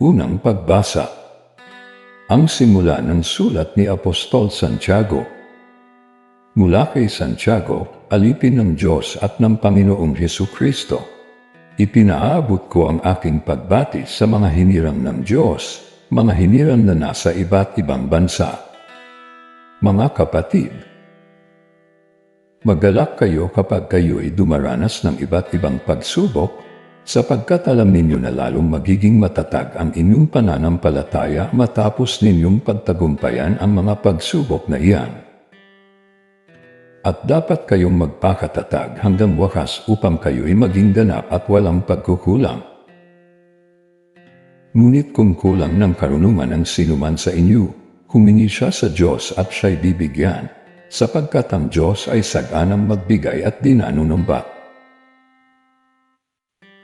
Unang pagbasa Ang simula ng sulat ni Apostol Santiago Mula kay Santiago, alipin ng Diyos at ng Panginoong Heso Kristo. Ipinaabot ko ang aking pagbati sa mga hinirang ng Diyos, mga hinirang na nasa iba't ibang bansa. Mga kapatid, Magalak kayo kapag kayo ay dumaranas ng iba't ibang pagsubok sapagkat alam ninyo na lalong magiging matatag ang inyong pananampalataya matapos ninyong pagtagumpayan ang mga pagsubok na iyan. At dapat kayong magpakatatag hanggang wakas upang kayo'y maging ganap at walang pagkukulang. Ngunit kung kulang ng karunungan ang sinuman sa inyo, humingi siya sa Diyos at siya'y bibigyan, sapagkat ang Diyos ay saganang magbigay at dinanunumbat.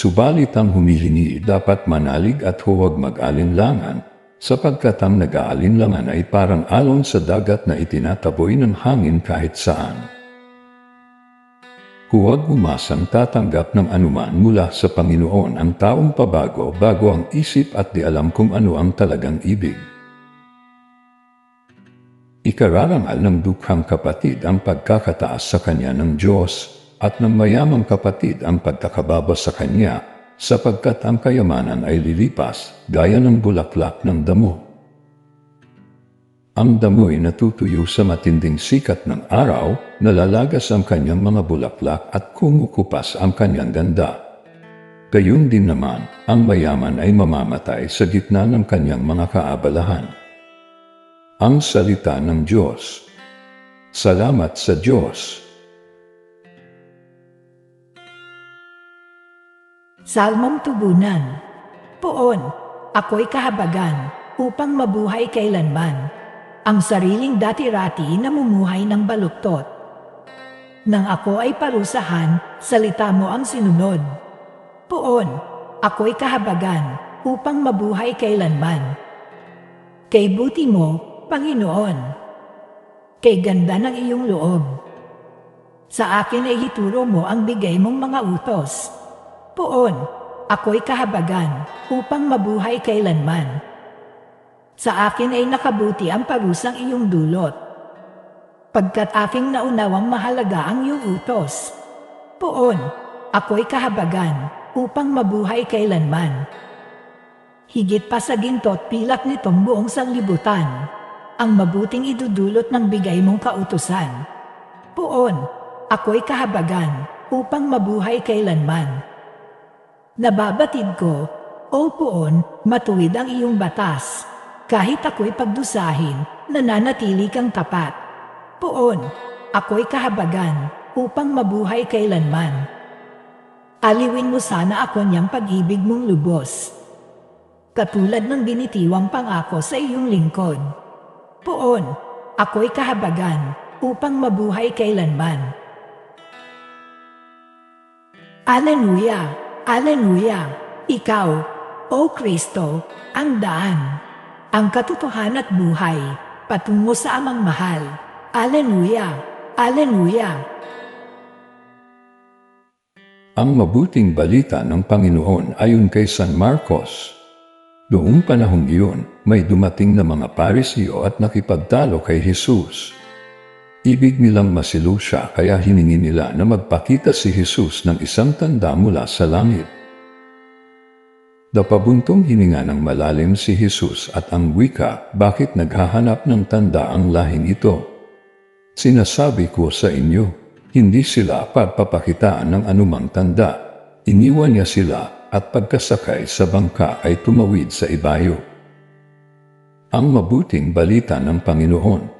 Subalit ang humihingi dapat manalig at huwag mag-alinlangan, sapagkat ang nag-aalinlangan ay parang alon sa dagat na itinataboy ng hangin kahit saan. Huwag umasang tatanggap ng anuman mula sa Panginoon ang taong pabago bago ang isip at di alam kung ano ang talagang ibig. Ikararangal ng dukhang kapatid ang pagkakataas sa kanya ng Diyos at ng mayamang kapatid ang pagkakababa sa kanya, sapagkat ang kayamanan ay lilipas, gaya ng bulaklak ng damo. Ang damo'y natutuyo sa matinding sikat ng araw, nalalagas ang kanyang mga bulaklak at kumukupas ang kanyang ganda. Gayun din naman, ang mayaman ay mamamatay sa gitna ng kanyang mga kaabalahan. Ang salita ng Diyos. Salamat sa Diyos. Salmong Tubunan Poon, ako'y kahabagan upang mabuhay kailanman. Ang sariling dati-rati namumuhay ng baluktot. Nang ako ay parusahan, salita mo ang sinunod. Poon, ako'y kahabagan upang mabuhay kailanman. Kay buti mo, Panginoon. Kay ganda ng iyong loob. Sa akin ay hituro mo ang bigay mong mga utos. Poon, ako'y kahabagan upang mabuhay kailanman. Sa akin ay nakabuti ang parusang iyong dulot. Pagkat aking naunawang mahalaga ang iyong utos. Poon, ako'y kahabagan upang mabuhay kailanman. Higit pa sa gintot pilak nitong buong sanglibutan, ang mabuting idudulot ng bigay mong kautusan. Poon, ako'y kahabagan upang mabuhay kailanman. Nababatid ko, O poon, matuwid ang iyong batas. Kahit ako'y pagdusahin, nananatili kang tapat. Poon, ako'y kahabagan upang mabuhay kailanman. Aliwin mo sana ako niyang pag-ibig mong lubos. Katulad ng binitiwang pangako sa iyong lingkod. Poon, ako'y kahabagan upang mabuhay kailanman. Alleluia! Aleluya! Ikaw, O Kristo, ang daan, ang katotohanan at buhay, patungo sa amang mahal. Aleluya! Aleluya! Ang mabuting balita ng Panginoon ayon kay San Marcos. Noong panahong iyon, may dumating na mga parisiyo at nakipagtalo kay Jesus. Ibig nilang masilo siya kaya hiningi nila na magpakita si Jesus ng isang tanda mula sa langit. Dapabuntong hininga ng malalim si Jesus at ang wika bakit naghahanap ng tanda ang lahing ito. Sinasabi ko sa inyo, hindi sila pagpapakitaan ng anumang tanda. Iniwan niya sila at pagkasakay sa bangka ay tumawid sa ibayo. Ang mabuting balita ng Panginoon